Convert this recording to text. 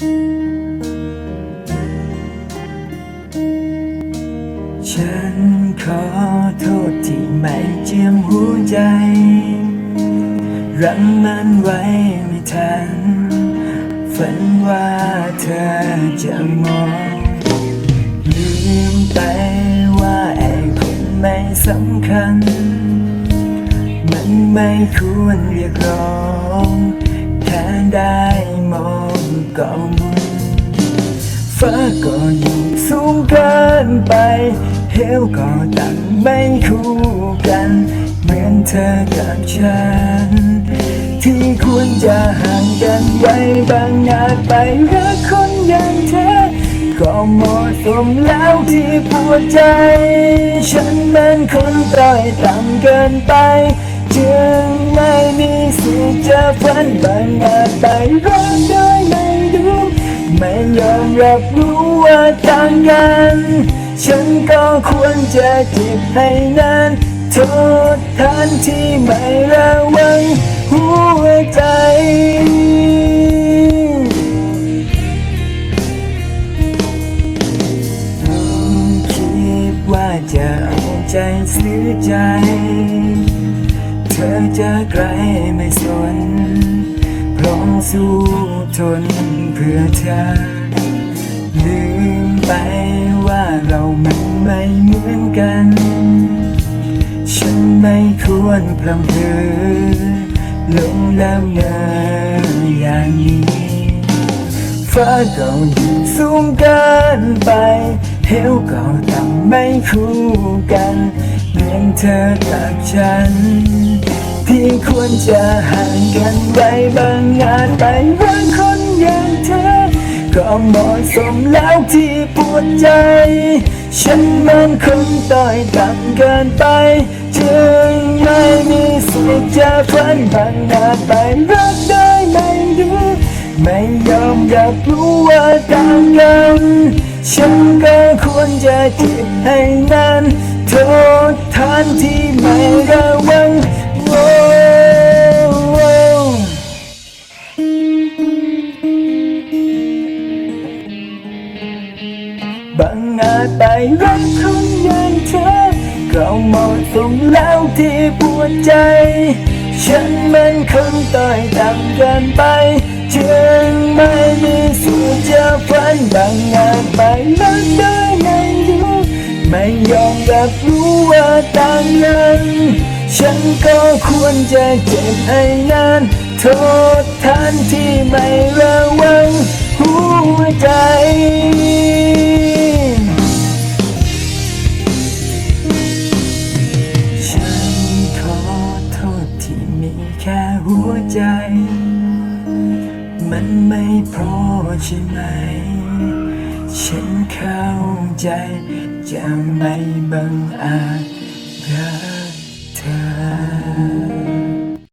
ฉันขอโทษที่ไม่เจียมหัวใจ รั้งมันไว้ไม่ทัน ฝันว่าเธอจะมอง ลืมไปว่าไอ้คนไม่สำคัญ มันไม่ควรเรียกร้องแค่ได้มอง ก่าฟ้าก็อยู่สูงเกินไป เหวก็ต่ำไม่คู่กัน เหมือนเธอกับฉัน ที่ควรจะห่างกันไว้บางอาไปรักคนอย่างเธอ ก็เหมาะสมแล้วที่ปวดใจ ฉันเป็นคนต้อยต่ำเกินไปจึงไม่มีสิทธิ์จะฝันบางอาไปรักโดยไม่รู้ ไม่ยอมรับรู้ว่าต่างกัน ฉันก็ควรจะจิบให้นานโทษทันที่ไม่ระวังหัวใจคิดว่าจะเอาใจซื้อใจ เธอจะไกลไม่สน พร้อมสู้ทนเพื่อเธอ ลืมไปว่าเรามันไม่เหมือนกัน ฉันไม่ควรพลังเพลอลงแล้วเนออย่างนี้ฟ้าเก่ายู่งสูงเกินไปเหวเก่าต่ำไม่คู่กันเหมือนเธอกับฉัน ควรจะห่างกันไว้บางอาจไปรักคนอย่างเธอ ก็เหมาะสมแล้วที่ปวดใจ ฉันมันคงต้อยต่ำเกินไป จึงไม่มีสิทธิ์จะฝันบางอาจไปรักได้ไม่ดูไม่ยอมรับรู้ว่าต่างกัน ฉันก็ควรจะจิบให้นานโทษทานที่ไม่ระวัง ไปรักคนอย่างเธอก็เหมาะสมแล้วที่ปวดใจ ฉันมันคงต้อยต่ำเกินไปจึงไม่มีสิทธิ์จะฝันบางอาจไปรักได้ไม่รู้ไม่ยอมรับรู้ว่าต่างกันฉันก็ควรจะเจ็บให้นาน โทษทานที่ไม่ระวังันไม่พอใช่ไหม ฉันเข้าใจจะไม่บังอาจได้